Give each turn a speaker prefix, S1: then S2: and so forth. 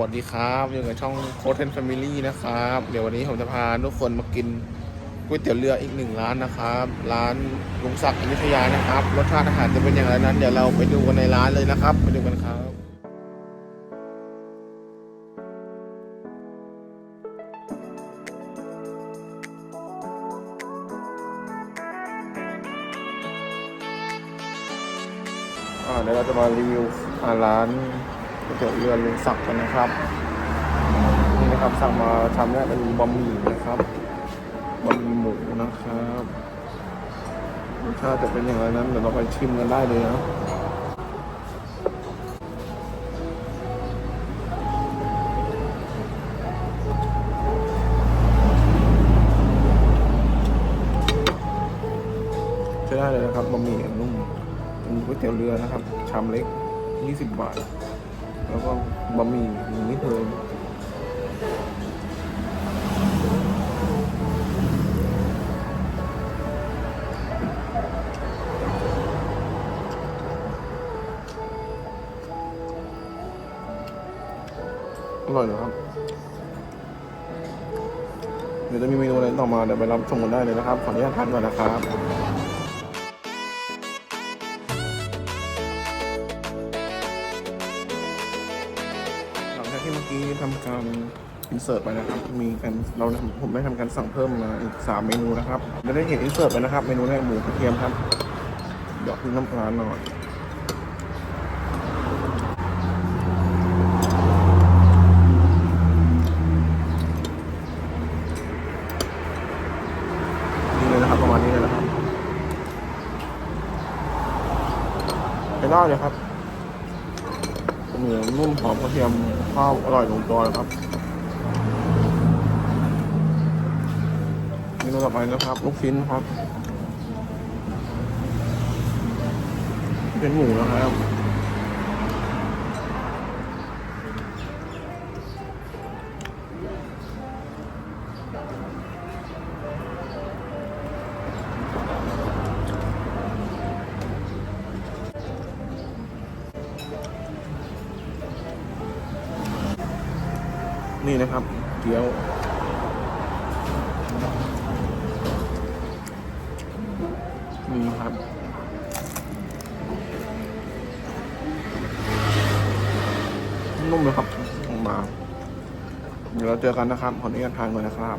S1: วัสดีครับอยู่กับช่องโค้ดเทนแฟมิลี่นะครับ เดี๋ยววันนี้ผมจะพาทุกคนมากินก๋วยเตี๋ยวเรืออีกหนึ่งร้านนะครับ ร้านลุงศักดิ์อยุธยานะครับ รสชาติอาหารจะเป็นอย่างไรนั้น เดี๋ยวเราไปดูกันในร้านเลยนะครับ ไปดูกันครับเดี๋ยวเราจะมารีวิวร้าน ก๋วยเตี๋ยวเรือลุงศักดิ์กันนะครับนี่นะครับสั่งมาทำเนี่ยเป็นบะหมี่นะครับบะหมี่หมูนะครับรสชาติจะเป็นอย่างไรนั้นเดี๋ยวเราไปชิมกันได้เลยนะใช้ได้เลยนะครับบะหมี่นุ่มเป็นก๋วยเตี๋ยวเรือนะครับชามเล็ก 20 บาท แล้วก็บะหมี่หนึ่งนิดเดียวอร่อยนะครับ เดี๋ยวจะมีเมนูอะไรต่อมาเดี๋ยวไปรับชมกันได้เลยนะครับ ขออนุญาตทานก่อนนะครับ ที่เมื่อกี้ทำการอินเสิร์ตไปนะครับ มีการเราผมได้ทำการสั่งเพิ่มมาอีกสามเมนูนะครับจะได้เห็นอินเสิร์ตไปนะครับ เมนูแรกหมูกระเทียมครับดอกพริกน้ำปลาหน่อยนี่เลยนะครับประมาณนี้เลยนะครับไปได้เลยครับ หมูนุ่มหอมกระเทียมข้าวอร่อยลงตัวเลยครับเมนูต่อไปนะครับลูกชิ้นครับ เป็นหมูนะครับ นี่นะครับ เกี๊ยว นี่ครับ นุ่มเลยครับออกมา เดี๋ยวเราเจอกันนะครับขออนุญาตทานก่อนนะครับ